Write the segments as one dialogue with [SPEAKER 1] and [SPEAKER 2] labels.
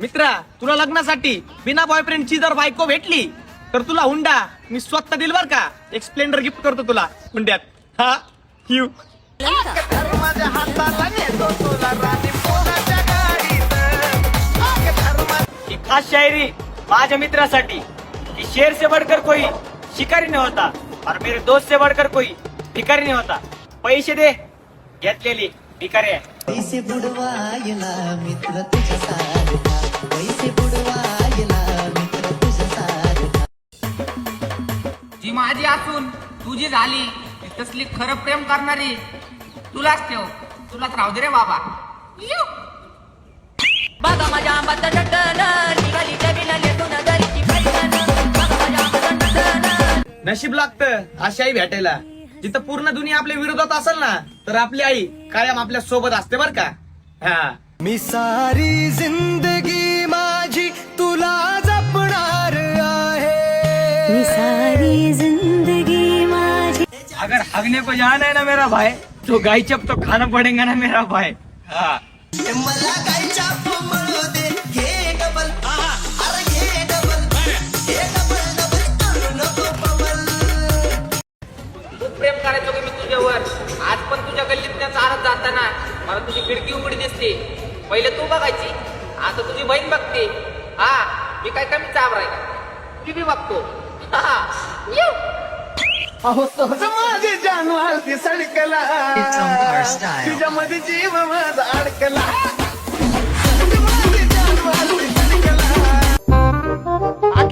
[SPEAKER 1] मित्रा तुला लग्नासाठी बिना बॉयफ्रेंडची जर बायको भेटली तर तुला हुंडा मी स्वतः दिल बर का? एक स्प्लेंडर गिफ्ट करतो तुला हुंड्यात. हा यू ही खास शायरी माझ्या मित्रासाठी कि शेर से बढ़कर कोई शिकारी नहीं होता और मेरे दोस्त से बढ़कर कोई भिकारी नहीं होता. पैसे दे घेतलेली भिकारी आहे.
[SPEAKER 2] पैसे बुडवायला मित्र तुझ्या सारखा.
[SPEAKER 3] असून तुझी झाली ती तसली खरं प्रेम करणारी तुलाच ठेव. तुलाच राहू दे रे बाबा.
[SPEAKER 4] बघा माझ्या आंबाचं
[SPEAKER 1] नशीब लागतं अशी आई भेटायला. जिथं पूर्ण दुनिया आपल्या विरोधात असेल ना तर आपली आई कायम आपल्यासोबत असते बर का? हा.
[SPEAKER 5] मी सारी जिंदगी
[SPEAKER 1] अगर हगने को जाना है ना मेरा भाई? तो गाय चप तो खाना पड़ेगा ना मेरा भाई। हाँ।
[SPEAKER 2] मला चाप दे डबल अरे घे डबल घे डबल डबल करू नको पबल
[SPEAKER 3] खूप प्रेम करायचो की मी तुझ्यावर? आज पण तुझ्या गल्लीत त्या चालत जाताना मला तुझी खिडकी उघडी दिसते. पहिले तू बघायची आता तुझी बहीण बघते. हा मी काय कमी चाबर आहे का? मी बी बघतो. हा.
[SPEAKER 1] अहो सहज माझे जानवार ती सडकला. तुझ्यामध्ये जीव माझा अडकला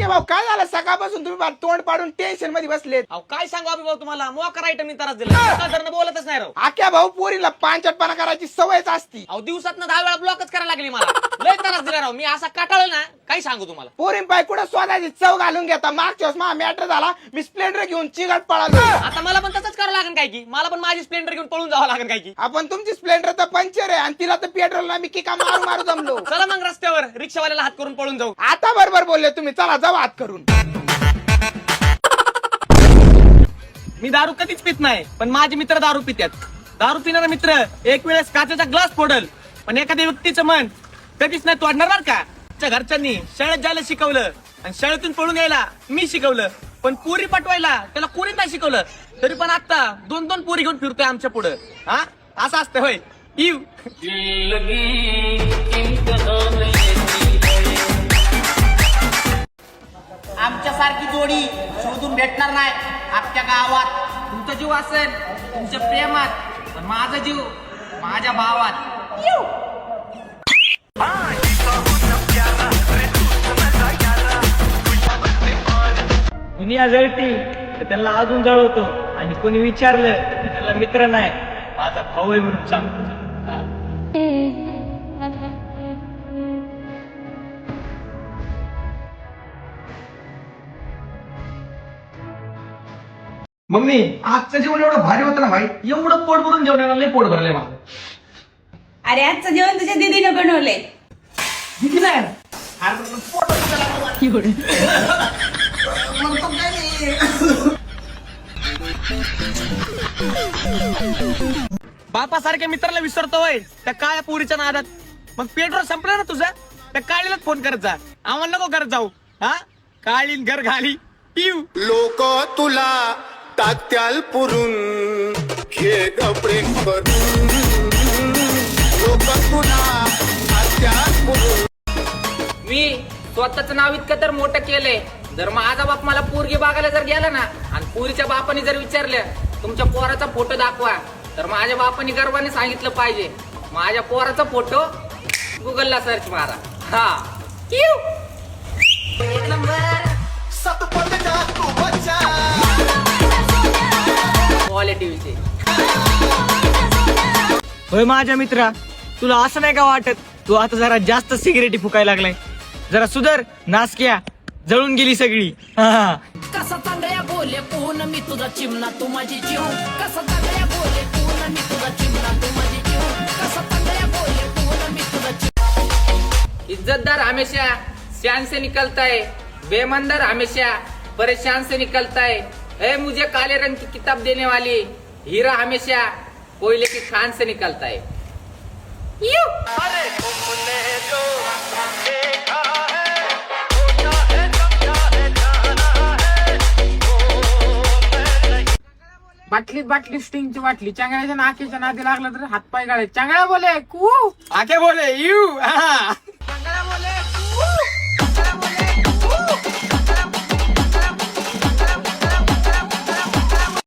[SPEAKER 6] भाऊ काय झालं? सकाळपासून तुम्ही तोंड पाडून टेन्शनमध्ये बसलेत.
[SPEAKER 1] अहो काय सांगू अभि भाऊ तुम्हाला मोकर आयटम मी त्रास दिला. बोलतच नाही राव
[SPEAKER 6] आक्या भाऊ पोरीला पांचटपणा करायची सवयच असती.
[SPEAKER 1] अहो दिवसात दहा वेळा ब्लॉकच करायला लागली मला. लय त्रास दिला राव. मी असा काटाळ ना काय सांगू तुम्हाला?
[SPEAKER 6] पोरीन पाय कुठं स्वतःची चव घालून घेता? मागच्या वेळेस माझा मॅटर झाला. मी स्प्लेंडर घेऊन चिघट पळालो.
[SPEAKER 1] आता मला पण तसंच करावं लागेल काय की? मला पण माझी स्प्लेंडर घेऊन पळून जावं लागेल काय की?
[SPEAKER 6] आपण तुमची स्प्लेंडर तर पंचर आहे आणि तिला तर पेट्रोल मी किका मारू मारू जमलो.
[SPEAKER 1] चला मग रस्त्यावर. रिक्षावाल्याला हात करून पळून जाऊ.
[SPEAKER 6] आता बरोबर बोलले तुम्ही. चला जाऊ हात करून.
[SPEAKER 1] मी दारू कधीच पित नाही पण माझे मित्र दारू पितात दारू पिणारा मित्र एक वेळेस काचेचा ग्लास फोडल पण एखाद्या व्यक्तीचं मन कधीच नाही तोडणार बरं का? आमच्या घरच्यांनी शाळेत जायला शिकवलं आणि शाळेतून पळून यायला मी शिकवलं पण पुरी पटवायला त्याला कोणी नाही शिकवलं. तरी पण आता दोन दोन पुरी घेऊन फिरतोय आमच्या पुढं. हा? असं असतं होय. इव.
[SPEAKER 3] आमच्यासारखी जोडी शोधून भेटणार नाही. अख्ख्या गावात तुमचा जीव असेल तुमच्या प्रेमात पण माझा जीव माझ्या भावात. यू.
[SPEAKER 1] दुनिया जळती तर त्याला अजून जळवतो. आणि कोणी विचारलं तर त्याला मित्र नाही. माझा भाऊ आहे म्हणून सांगतो. मम्मी आजचं जेवण एवढं भारी होतं ना भाई. एवढं पोट भरून जेवण आहे ना, लय पोट भरलंय माझं.
[SPEAKER 7] अरे आजचं जेवण तुझ्या दीदीने बनवलंय.
[SPEAKER 1] किती नाही बापासारख्या मित्राला विसरतो होय त्या काळ्या पोरीच्या नादात. मग पेट्रोल संपलं ना तुझं? त्या काळीलाच फोन करत जा. आम्हाला नको करत जाऊ. हा? काळीन घर घाली. पिऊ.
[SPEAKER 5] लोक तुला टाकत्याल पुरून घे प्रेम करून. लोक पुरून.
[SPEAKER 3] मी स्वतःच नाव इतकं तर मोठं केलंय. जर माझा बाप मला पोरगी बघायला जर गेला ना आणि पोरीच्या बापाने जर विचारलं तुमच्या पोराचा फोटो दाखवा. तर माझ्या बापाने गर्वाने सांगितलं पाहिजे. माझ्या पोराचा फोटो गुगलला सर्च मारा. हा. किव. विषयी
[SPEAKER 1] होय माझ्या मित्रा तुला असं नाही का वाटत? तू आता जरा जास्त सिगरेटी फुकायला लागलाय. जरा सुधर नासक्या जळून गेली सगळी. हा.
[SPEAKER 4] कसा तांदळ्या बोले पूर्ण मी तुझा चिमणा तू माझी जीव. कसा तांदळ्या बोले पूर्ण मी तुझा चिमणा तू माझी जीव. कसा तांदळ्या बोले पूर्ण मी तुझा चिमणा.
[SPEAKER 3] इज्जतदार हमेशा शान से निकलता है बेमंदर हमेशा परेशान से निकलता है ए मुझे काले रंग की किताब देने वाली हीरा हमेशा कोयले की खान से निकलता है। यू।
[SPEAKER 5] अरे तुमने जो तो है, है, तो
[SPEAKER 8] बाटलीत बाटली स्टिंगची जन आके जन नादी लागलं तर हातपाय गाळे चांगल्या बोले कू
[SPEAKER 1] आके बोले यू